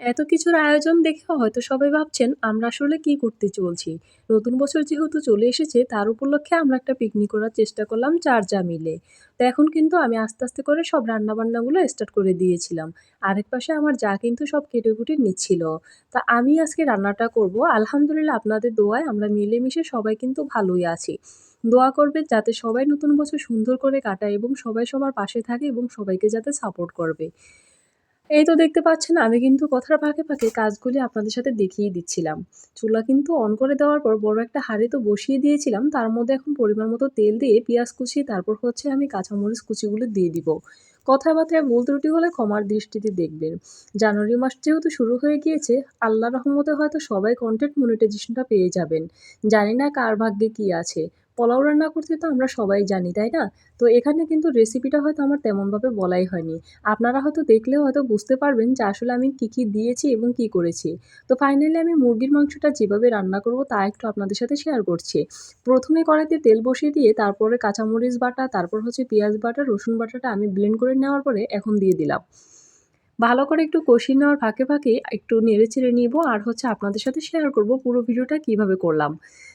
এত কিছুর আয়োজন দেখে হয়তো সবাই ভাবছেন, আমরা আসলে কি করতে চলছি? নতুন বছর যেহেতু চলে এসেছে, তার উপলক্ষে আমরা একটা পিকনিক করার চেষ্টা করলাম চার যা মিলে। তো এখন কিন্তু আমি আস্তে আস্তে করে সব রান্নাবান্নাগুলো স্টার্ট করে দিয়েছিলাম। আরেক পাশে আমার যা কিন্তু সব কেটে কুটে নিচ্ছিল। তা আমি আজকে রান্নাটা করব। আলহামদুলিল্লাহ আপনাদের দোয়ায় আমরা মিলেমিশে সবাই কিন্তু ভালোই আছি। দোয়া করবে যাতে সবাই নতুন বছর সুন্দর করে কাটায় এবং সবাই সবার পাশে থাকে এবং সবাইকে যাতে সাপোর্ট করবে। এই তো দেখতে পাচ্ছেন, আমি কিন্তু কথার ফাঁকে ফাঁকে কাজগুলি আপনাদের সাথে দেখিয়ে দিচ্ছিলাম। চুলা কিন্তু অন করে দেওয়ার পর বড় একটা হাঁড়ি তো বসিয়ে দিয়েছিলাম, তার মধ্যে এখন পরিমাণ মতো তেল দিয়ে পেঁয়াজ কুচি, তারপর হচ্ছে আমি কাঁচামরিচ কুচিগুলো দিয়ে দিব। কথাবার্তায় ভুল ত্রুটি হলে ক্ষমার দৃষ্টিতে দেখবেন। জানুয়ারি মাস যেহেতু শুরু হয়ে গিয়েছে আল্লাহ রহমতে হয়তো সবাই কন্টেন্ট মনিটাইজেশনটা পেয়ে যাবেন। জানি না কার ভাগ্যে কি আছে। পোলাও রান্না করতে তো আমরা সবাই জানি, তাই না? তো এখানে কিন্তু রেসিপিটা হয়তো আমার তেমনভাবে বলাই হয়নি। আপনারা হয়তো দেখলেও হয়তো বুঝতে পারবেন যে আসলে আমি কী কী দিয়েছি এবং কি করেছি। তো ফাইনালি আমি মুরগির মাংসটা যেভাবে রান্না করব তা একটু আপনাদের সাথে শেয়ার করছি। প্রথমে কড়াইতে তেল বসিয়ে দিয়ে তারপরে কাঁচামরিচ বাটা, তারপর হচ্ছে পেঁয়াজ বাটা, রসুন বাটাটা আমি ব্লেন্ড করে নেওয়ার পরে এখন দিয়ে দিলাম। ভালো করে একটু কষিয়ে নেওয়ার ফাঁকে ফাঁকে একটু নেড়ে চেড়ে নিব আর হচ্ছে আপনাদের সাথে শেয়ার করব পুরো ভিডিওটা কীভাবে করলাম।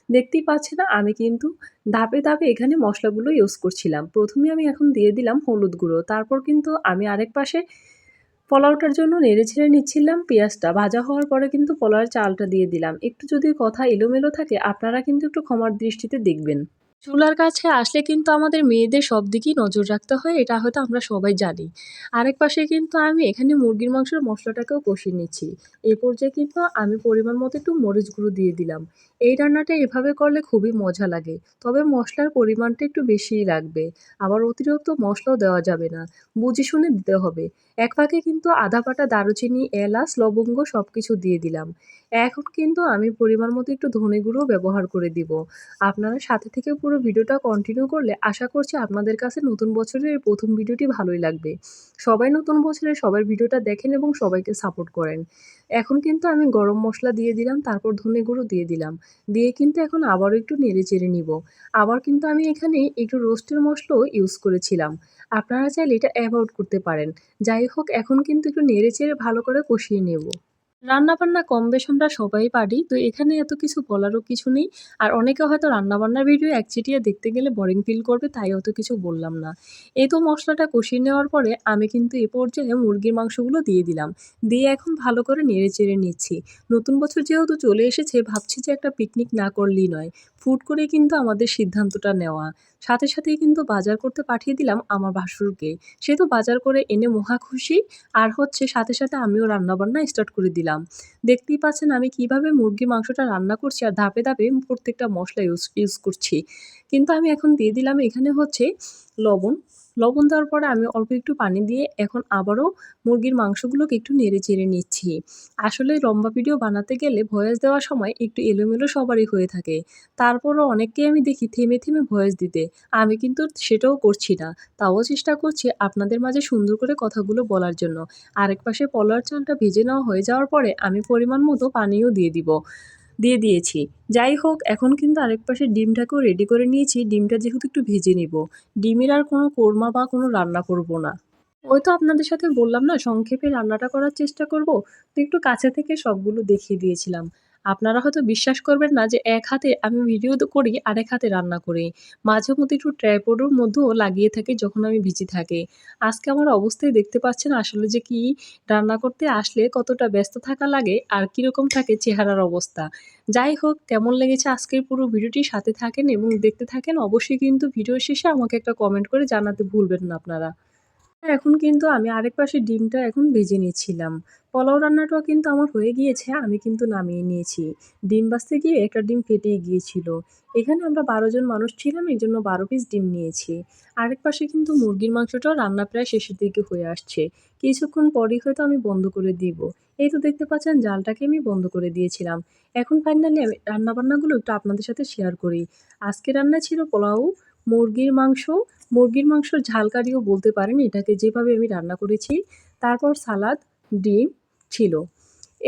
দেখতেই পাচ্ছেন আমি কিন্তু ধাপে ধাপে এখানে মশলাগুলো ইউজ করছিলাম। প্রথমে আমি এখন দিয়ে দিলাম হলুদ গুঁড়ো, তারপর কিন্তু আমি আরেক পাশে পোলাওটার জন্য নেড়ে ছেড়ে নিচ্ছিলাম পেঁয়াজটা। ভাজা হওয়ার পরে কিন্তু পোলাওয়ের চালটা দিয়ে দিলাম। একটু যদি কথা এলোমেলো থাকে, আপনারা কিন্তু একটু ক্ষমার দৃষ্টিতে দেখবেন। চুলার কাছে আসলে কিন্তু আমাদের মেয়েদের সব দিকেই নজর রাখতে হয়, এটা হয়তো আমরা সবাই জানি। আরেক পাশে কিন্তু আমি এখানে মুরগির মাংসের মশলাটাকেও কষিয়ে নিচ্ছি। এই পর্যায়ে কিন্তু আমি পরিমাণ মতো একটু মরিচ গুঁড়ো দিয়ে দিলাম। এই রান্নাটা এভাবে করলে খুবই মজা লাগে, তবে মশলার পরিমাণটা একটু বেশিই লাগবে। আবার অতিরিক্ত মশলাও দেওয়া যাবে না, বুঝে শুনে দিতে হবে। এক ফাঁকে কিন্তু আধা পাটা দারুচিনি, এলাচ, লবঙ্গ সব কিছু দিয়ে দিলাম। এখন কিন্তু আমি পরিমাণ মতো একটু ধনে গুঁড়ো ব্যবহার করে দিব। আপনারা সাথে থেকে পুরো ভিডিওটা কন্টিনিউ করলে আশা করছি আপনাদের কাছে নতুন বছরের প্রথম ভিডিওটি ভালোই লাগবে। সবাই নতুন বছরে সবার ভিডিওটা দেখেন এবং সবাইকে সাপোর্ট করেন। এখন কিন্তু আমি গরম মশলা দিয়ে দিলাম, তারপর ধনে গুঁড়ো দিয়ে দিলাম। দিয়ে কিন্তু এখন আবারও একটু নেড়ে চেড়ে নিব। আবার কিন্তু আমি এখানে একটু রোস্টের মশলাও ইউজ করেছিলাম। আপনারা চাইলে এটা অ্যাভয়েড করতে পারেন। যাই হোক, এখন কিন্তু একটু নেড়ে চেড়ে ভালো করে কষিয়ে নেব। রান্নাবান্না কম বেশ আমরা সবাই পারি, তো এখানে এত কিছু বলারও কিছু নেই। আর অনেকে হয়তো রান্নাবান্নার ভিডিও একচিটিয়া দেখতে গেলে বোরিং ফিল করবে, তাই অত কিছু বললাম না। এই তো মশলাটা কষিয়ে নেওয়ার পরে আমি কিন্তু এ পর্যায়ে মুরগির মাংসগুলো দিয়ে দিলাম। দিয়ে এখন ভালো করে নেড়ে চেড়ে নিচ্ছি। নতুন বছর যেহেতু চলে এসেছে, ভাবছি যে একটা পিকনিক না করলেই নয়। ফুড করে কিন্তু আমাদের সিদ্ধান্তটা নেওয়া। সাথে সাথেই কিন্তু বাজার করতে পাঠিয়ে দিলাম আমার ভাসুরকে। সে তো বাজার করে এনে মহা খুশি। আর হচ্ছে সাথে সাথে আমিও রান্নাবান্না স্টার্ট করে দিলাম। দেখতেই পাচ্ছেন আমি কীভাবে মুরগি মাংসটা রান্না করছি আর ধাপে ধাপে প্রত্যেকটা মশলা ইউজ ইউজ করছি। কিন্তু আমি এখন দিয়ে দিলাম এখানে হচ্ছে লবণ। লবণ দেওয়ার পরে আমি অল্প একটু পানি দিয়ে এখন আবারও মুরগির মাংসগুলোকে একটু নেড়ে চেড়ে নিচ্ছি। আসলে লম্বা ভিডিও বানাতে গেলে ভয়েস দেওয়ার সময় একটু এলোমেলো সবারই হয়ে থাকে। তারপরও অনেককেই আমি দেখি থেমে থেমে ভয়েস দিতে। আমি কিন্তু সেটাও করছি না। তাও চেষ্টা করছি আপনাদের মাঝে সুন্দর করে কথাগুলো বলার জন্য। আরেক পাশে পলার চালটা ভেজে নেওয়া হয়ে যাওয়ার পরে আমি পরিমাণ মতো পানিও দিয়ে দিব। দিয়ে দিয়েছি। যাই হোক, এখন কিন্তু আরেক পাশে ডিমটাকেও রেডি করে নিয়েছি। ডিমটা যেহেতু একটু ভেজে নিব। ডিমের আর কোনো কোরমা বা কোনো রান্না করব না। ওই তো আপনাদের সাথে বললাম না, সংক্ষেপে রান্নাটা করার চেষ্টা করব। তো একটু কাছে থেকে সবগুলো দেখিয়ে দিয়েছিলাম। আপনারা হয়তো বিশ্বাস করবেন না যে এক হাতে আমি ভিডিও করি, আরেক হাতে রান্না করি। মাঝে মধ্যে একটু ট্রাইপোডের মধ্যেও লাগিয়ে থাকি যখন আমি ভিজি থাকি। আজকে আমার অবস্থায় দেখতে পাচ্ছেন আসলে যে কি রান্না করতে আসলে কতটা ব্যস্ত থাকা লাগে আর কীরকম থাকে চেহারার অবস্থা। যাই হোক, কেমন লেগেছে আজকের পুরো ভিডিওটি সাথে থাকেন এবং দেখতে থাকেন, অবশ্যই কিন্তু ভিডিও শেষে আমাকে একটা কমেন্ট করে জানাতে ভুলবেন না আপনারা। এখন কিন্তু আমি আরেক পাশে ডিমটা এখন ভেজে নিয়েছিলাম পোলাও রান্নাটাও কিন্তু আমার হয়ে গিয়েছে, আমি কিন্তু নামিয়ে নিয়েছি। ডিম বাছতে গিয়ে একটা ডিম ফেটেই গিয়েছিল। এখানে আমরা বারো জন মানুষ ছিলাম, এই জন্য বারো পিস ডিম নিয়েছি। আরেক পাশে কিন্তু মুরগির মাংসটাও রান্না প্রায় শেষের দিকে হয়ে আসছে। কিছুক্ষণ পরই হয়তো আমি বন্ধ করে দিব। এই তো দেখতে পাচ্ছেন, জালটাকে আমি বন্ধ করে দিয়েছিলাম। এখন ফাইনালি আমি রান্নাবান্নাগুলো একটু আপনাদের সাথে শেয়ার করি। আজকে রান্না ছিল পোলাও মুরগির মাংস মুরগির মাংসর ঝালকারিও বলতে পারেন। এটাকে যেভাবে আমি রান্না করেছি তারপর সালাদ ডিম ছিল।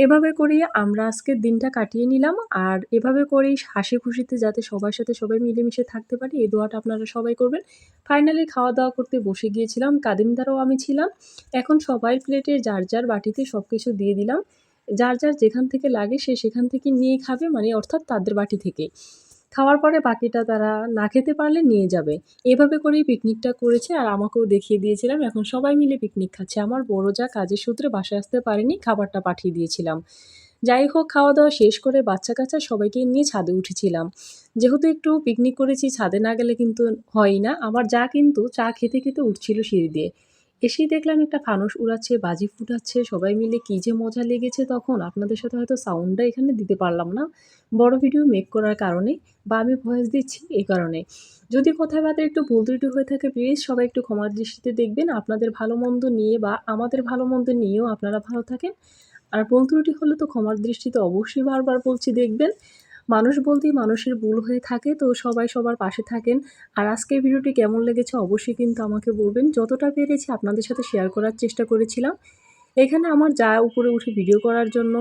এভাবে করে আমরা আজকের দিনটা কাটিয়ে নিলাম। আর এভাবে করেই হাসি খুশিতে যাতে সবার সাথে সবাই মিলেমিশে থাকতে পারি এই দোয়াটা আপনারা সবাই করবেন। ফাইনালি খাওয়া দাওয়া করতে বসে গিয়েছিলাম কাদিমদারও আমি ছিলাম। এখন সবাই প্লেটে যার যার বাটিতে সব কিছু দিয়ে দিলাম। যার, যার যেখান থেকে লাগে সে সেখান থেকে নিয়ে খাবে মানে অর্থাৎ তাদের বাটি থেকে। খাওয়ার পরে বাকিটা তারা না খেতে পারলে নিয়ে যাবে। এভাবে করেই পিকনিকটা করেছে আর আমাকেও দেখিয়ে দিয়েছিলাম। এখন সবাই মিলে পিকনিক খাচ্ছে। আমার বড় যা কাজের সূত্রে বাসায় আসতে পারেনি, খাবারটা পাঠিয়ে দিয়েছিলাম। যাই হোক খাওয়া-দাওয়া শেষ করে বাচ্চা-কাচ্চা সবাইকে নিয়ে ছাদে উঠেছিলাম। যেহেতু একটু পিকনিক করেছি ছাদে না গেলে কিন্তু হয় না। আমার যা কিন্তু চা খেতে, খেতে উঠছিল সিঁড়ি দিয়ে। এসেই দেখলাম একটা ফানুস উড়াচ্ছে, বাজি ফুটাচ্ছে। সবাই মিলে কী যে মজা লেগেছে তখন আপনাদের সাথে হয়তো সাউন্ডটা এখানে দিতে পারলাম না। বড় ভিডিও মেক করার কারণে বা আমি ভয়েস দিচ্ছি এই কারণে। যদি কথাবার্তা একটু ভুল ত্রুটি হয়ে থাকে প্লিজ সবাই একটু ক্ষমার দৃষ্টিতে দেখবেন। আপনাদের ভালো-মন্দ নিয়ে বা আমাদের ভালো-মন্দ নিয়েও আপনারা ভালো থাকেন। আর ভুল ত্রুটি হলে তো ক্ষমার দৃষ্টিতে অবশ্যই বারবার বলছি দেখবেন। মানুষ বলতেই মানুষের ভুল হয়ে থাকে, তো সবাই সবার পাশে থাকেন। আর আজকে ভিডিওটি কেমন লেগেছে অবশ্যই কিন্তু আমাকে বলবেন। যতটা পেরেছি আপনাদের সাথে শেয়ার করার চেষ্টা করেছিলাম। এখানে আমার যা উপরে উঠে ভিডিও করার জন্য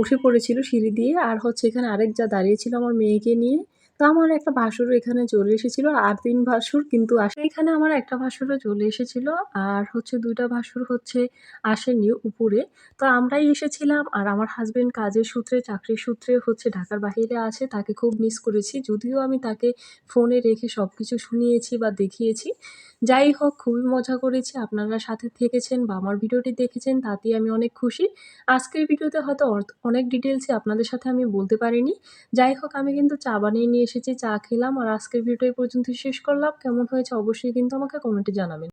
উঠে পড়েছিল সিঁড়ি দিয়ে। আর হচ্ছে এখানে আরেক যা দাঁড়িয়েছিল আমার মেয়েকে নিয়ে। তো আমার একটা ভাসুরও এখানে চলে এসেছিল। আর ৩ ভাসুর কিন্তু আসে এখানে আমার একটা ভাসুরও চলে এসেছিল। আর হচ্ছে দুইটা ভাসুর হচ্ছে আসেনি উপরে। তো আমরাই এসেছিলাম আর আমার হাসব্যান্ড কাজের সূত্রে, চাকরির সূত্রে হচ্ছে ঢাকার বাহিরে আছে। তাকে খুব মিস করেছি। যদিও আমি তাকে ফোনে রেখে সব কিছু শুনিয়েছি বা দেখিয়েছি। যাই হোক খুবই মজা করেছি। আপনারা সাথে থেকেছেন বা আমার ভিডিওটি দেখেছেন তাতেই আমি অনেক খুশি। আজকের ভিডিওতে হয়তো অনেক ডিটেইলসে আপনাদের সাথে আমি বলতে পারিনি। যাই হোক আমি কিন্তু চা বানিয়ে নিয়ে এসেছি, চা খেলাম আর আজকের ভিডিও পর্যন্ত শেষ করলাম। কেমন হয়েছে অবশ্যই কিন্তু আমাকে কমেন্টে জানাবেন।